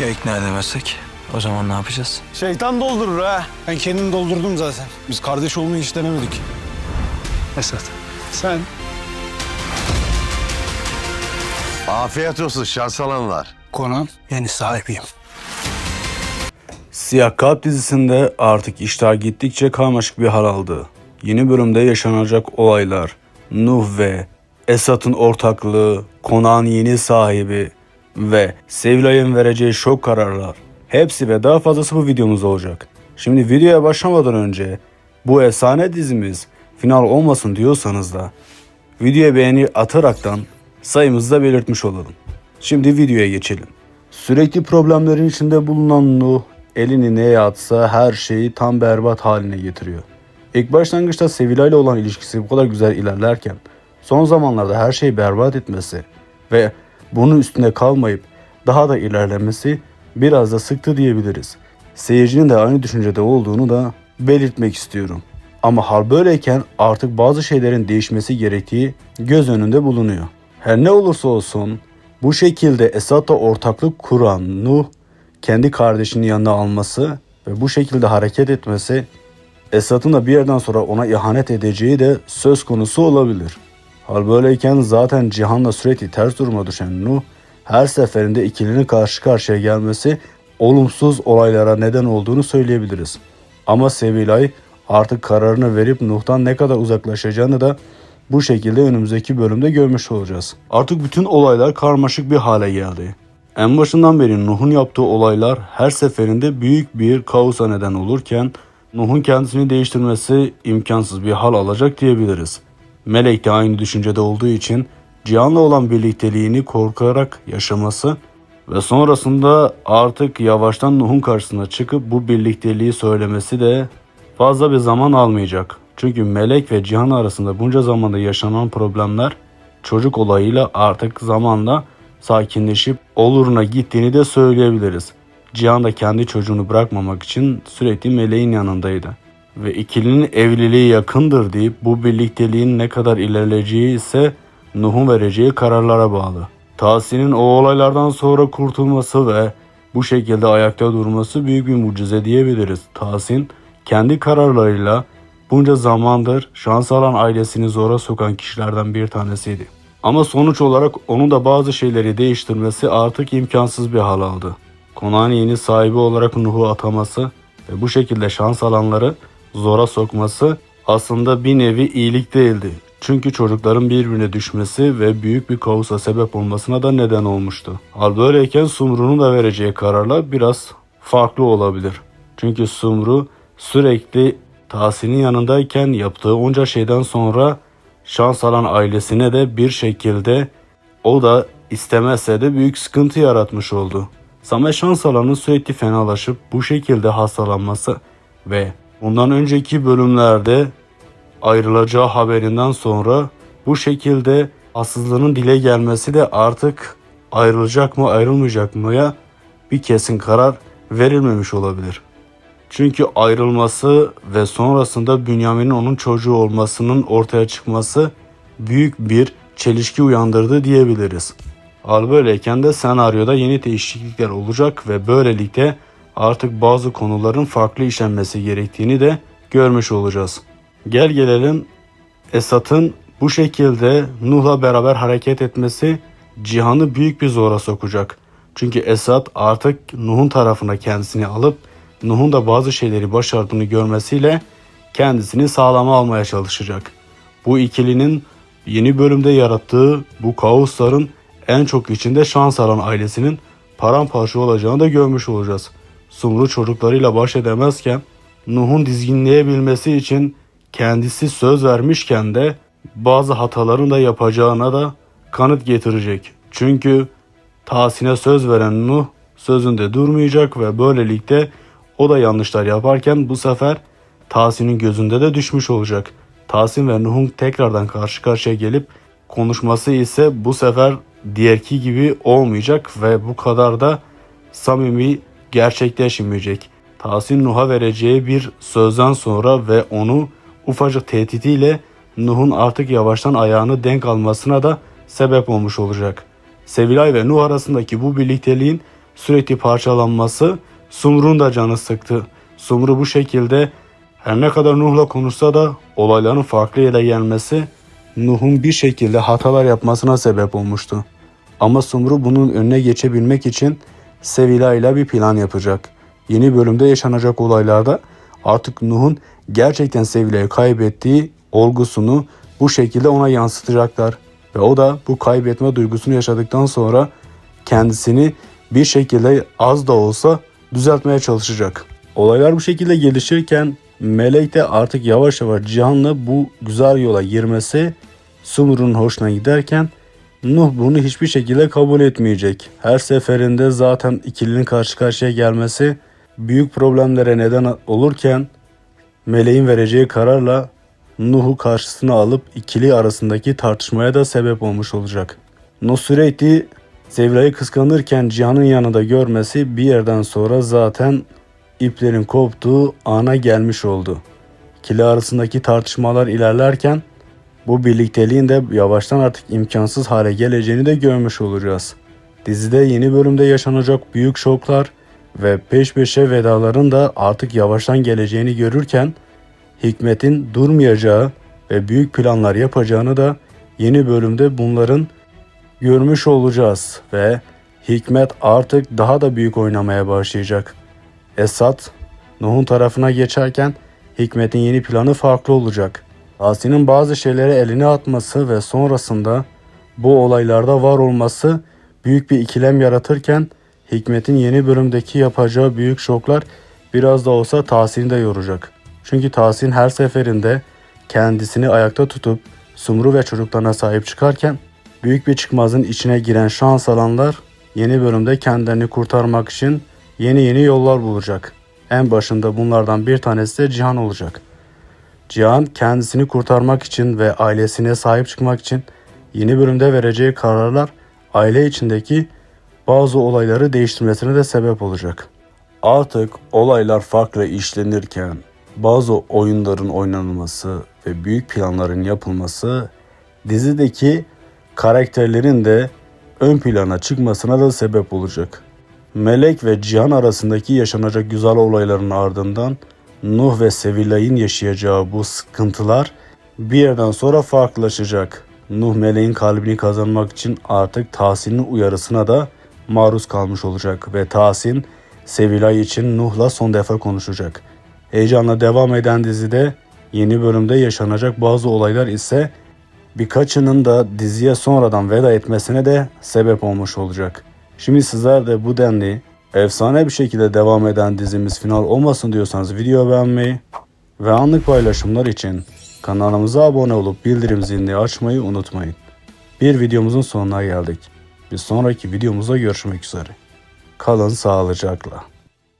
Ya ikna edemezsek? O zaman ne yapacağız? Şeytan doldurur ha. Ben kendim doldurdum zaten. Biz kardeş olmayı hiç denemedik. Esat, sen Afiyet olsun şans alanlar. Konan yeni sahibiyim. Siyah Kalp dizisinde artık işler gittikçe karmaşık bir hal aldı. Yeni bölümde yaşanacak olaylar, Nuh ve Esat'ın ortaklığı, konağın yeni sahibi ve Sevilay'ın vereceği şok kararlar. Hepsi ve daha fazlası bu videomuzda olacak. Şimdi videoya başlamadan önce bu efsane dizimiz final olmasın diyorsanız da videoya beğeni ataraktan sayımızı da belirtmiş olalım. Şimdi videoya geçelim. Sürekli problemlerin içinde bulunan Nuh elini neye atsa her şeyi tam berbat haline getiriyor. İlk başlangıçta Sevilay ile olan ilişkisi bu kadar güzel ilerlerken son zamanlarda her şeyi berbat etmesi ve bunun üstünde kalmayıp daha da ilerlemesi biraz da sıktı diyebiliriz. Seyircinin de aynı düşüncede olduğunu da belirtmek istiyorum. Ama hal böyleyken artık bazı şeylerin değişmesi gerektiği göz önünde bulunuyor. Her ne olursa olsun bu şekilde Esad'la ortaklık kuran Nuh kendi kardeşini yanına alması ve bu şekilde hareket etmesi Esad'ın da bir yerden sonra ona ihanet edeceği de söz konusu olabilir. Hal böyleyken zaten Cihan'la sürekli ters duruma düşen Nuh her seferinde ikilinin karşı karşıya gelmesi olumsuz olaylara neden olduğunu söyleyebiliriz. Ama Sevilay artık kararını verip Nuh'tan ne kadar uzaklaşacağını da bu şekilde önümüzdeki bölümde görmüş olacağız. Artık bütün olaylar karmaşık bir hale geldi. En başından beri Nuh'un yaptığı olaylar her seferinde büyük bir kaosa neden olurken Nuh'un kendisini değiştirmesi imkansız bir hal alacak diyebiliriz. Melek de aynı düşüncede olduğu için Cihan'la olan birlikteliğini korkarak yaşaması ve sonrasında artık yavaştan Nuh'un karşısına çıkıp bu birlikteliği söylemesi de fazla bir zaman almayacak. Çünkü Melek ve Cihan arasında bunca zamanda yaşanan problemler çocuk olayıyla artık zamanla sakinleşip oluruna gittiğini de söyleyebiliriz. Cihan da kendi çocuğunu bırakmamak için sürekli Meleğin yanındaydı. Ve ikilinin evliliği yakındır deyip bu birlikteliğin ne kadar ilerleyeceği ise Nuh'un vereceği kararlara bağlı. Tahsin'in o olaylardan sonra kurtulması ve bu şekilde ayakta durması büyük bir mucize diyebiliriz. Tahsin kendi kararlarıyla bunca zamandır şans alan ailesini zora sokan kişilerden bir tanesiydi. Ama sonuç olarak onun da bazı şeyleri değiştirmesi artık imkansız bir hal aldı. Konağın yeni sahibi olarak Nuh'u ataması ve bu şekilde şans alanları zora sokması aslında bir nevi iyilik değildi. Çünkü çocukların birbirine düşmesi ve büyük bir kaosa sebep olmasına da neden olmuştu. Hal böyleyken Sumru'nun da vereceği kararlar biraz farklı olabilir. Çünkü Sumru sürekli Tahsin'in yanındayken yaptığı onca şeyden sonra şans alan ailesine de bir şekilde o da istemezse de büyük sıkıntı yaratmış oldu. Samet şans alanın sürekli fenalaşıp bu şekilde hastalanması ve bundan önceki bölümlerde ayrılacağı haberinden sonra bu şekilde hassızlığının dile gelmesi de artık ayrılacak mı ayrılmayacak mıya bir kesin karar verilmemiş olabilir. Çünkü ayrılması ve sonrasında Bünyamin'in onun çocuğu olmasının ortaya çıkması büyük bir çelişki uyandırdı diyebiliriz. Hal böyleyken de senaryoda yeni değişiklikler olacak ve böylelikle artık bazı konuların farklı işlenmesi gerektiğini de görmüş olacağız. Gel gelelim Esat'ın bu şekilde Nuh'la beraber hareket etmesi Cihan'ı büyük bir zora sokacak. Çünkü Esat artık Nuh'un tarafına kendisini alıp Nuh'un da bazı şeyleri başardığını görmesiyle kendisini sağlama almaya çalışacak. Bu ikilinin yeni bölümde yarattığı bu kaosların en çok içinde şans alan ailesinin paramparça olacağını da görmüş olacağız. Sumru çocuklarıyla baş edemezken Nuh'un dizginleyebilmesi için kendisi söz vermişken de bazı hataların da yapacağına da kanıt getirecek. Çünkü Tahsin'e söz veren Nuh sözünde durmayacak ve böylelikle o da yanlışlar yaparken bu sefer Tahsin'in gözünde de düşmüş olacak. Tahsin ve Nuh'un tekrardan karşı karşıya gelip konuşması ise bu sefer diğerki gibi olmayacak ve bu kadar da samimi gerçekleşmeyecek. Tahsin Nuh'a vereceği bir sözden sonra ve onu ufacık tehditiyle Nuh'un artık yavaştan ayağını denk almasına da sebep olmuş olacak. Sevilay ve Nuh arasındaki bu birlikteliğin sürekli parçalanması Sumru'nun da canı sıktı. Sumru bu şekilde her ne kadar Nuh'la konuşsa da olayların farklı yere gelmesi Nuh'un bir şekilde hatalar yapmasına sebep olmuştu. Ama Sumru bunun önüne geçebilmek için Sevilla ile bir plan yapacak. Yeni bölümde yaşanacak olaylarda artık Nuh'un gerçekten Sevilla'yı kaybettiği olgusunu bu şekilde ona yansıtacaklar. Ve o da bu kaybetme duygusunu yaşadıktan sonra kendisini bir şekilde az da olsa düzeltmeye çalışacak. Olaylar bu şekilde gelişirken Melek de artık yavaş yavaş Cihan'la bu güzel yola girmesi Sumru'nun hoşuna giderken Nuh bunu hiçbir şekilde kabul etmeyecek. Her seferinde zaten ikilinin karşı karşıya gelmesi büyük problemlere neden olurken Meleğin vereceği kararla Nuh'u karşısına alıp ikili arasındaki tartışmaya da sebep olmuş olacak. Nuh sürekli Sevilla'yı kıskanırken Cihan'ın yanında görmesi bir yerden sonra zaten iplerin koptuğu ana gelmiş oldu. İkili arasındaki tartışmalar ilerlerken bu birlikteliğin de yavaştan artık imkansız hale geleceğini de görmüş olacağız. Dizide yeni bölümde yaşanacak büyük şoklar ve peş peşe vedaların da artık yavaştan geleceğini görürken Hikmet'in durmayacağı ve büyük planlar yapacağını da yeni bölümde bunların görmüş olacağız ve Hikmet artık daha da büyük oynamaya başlayacak. Esat Nuh'un tarafına geçerken Hikmet'in yeni planı farklı olacak. Asi'nin bazı şeylere elini atması ve sonrasında bu olaylarda var olması büyük bir ikilem yaratırken Hikmet'in yeni bölümdeki yapacağı büyük şoklar biraz da olsa Tahsin'i de yoracak. Çünkü Tahsin her seferinde kendisini ayakta tutup Sumru ve çocuklarına sahip çıkarken büyük bir çıkmazın içine giren şans alanlar yeni bölümde kendilerini kurtarmak için yeni yeni yollar bulacak. En başında bunlardan bir tanesi de Cihan olacak. Cihan kendisini kurtarmak için ve ailesine sahip çıkmak için yeni bölümde vereceği kararlar aile içindeki bazı olayları değiştirmesine de sebep olacak. Artık olaylar farklı işlenirken bazı oyunların oynanılması ve büyük planların yapılması dizideki karakterlerin de ön plana çıkmasına da sebep olacak. Melek ve Cihan arasındaki yaşanacak güzel olayların ardından Nuh ve Sevilla'nın yaşayacağı bu sıkıntılar bir yerden sonra farklılaşacak. Nuh meleğin kalbini kazanmak için artık Tahsin'in uyarısına da maruz kalmış olacak ve Tahsin Sevilla için Nuh'la son defa konuşacak. Heyecanla devam eden dizide yeni bölümde yaşanacak bazı olaylar ise birkaçının da diziye sonradan veda etmesine de sebep olmuş olacak. Şimdi sizler de bu denli efsane bir şekilde devam eden dizimiz final olmasın diyorsanız video beğenmeyi ve anlık paylaşımlar için kanalımıza abone olup bildirim zilini açmayı unutmayın. Bir videomuzun sonuna geldik. Bir sonraki videomuzda görüşmek üzere. Kalın sağlıcakla.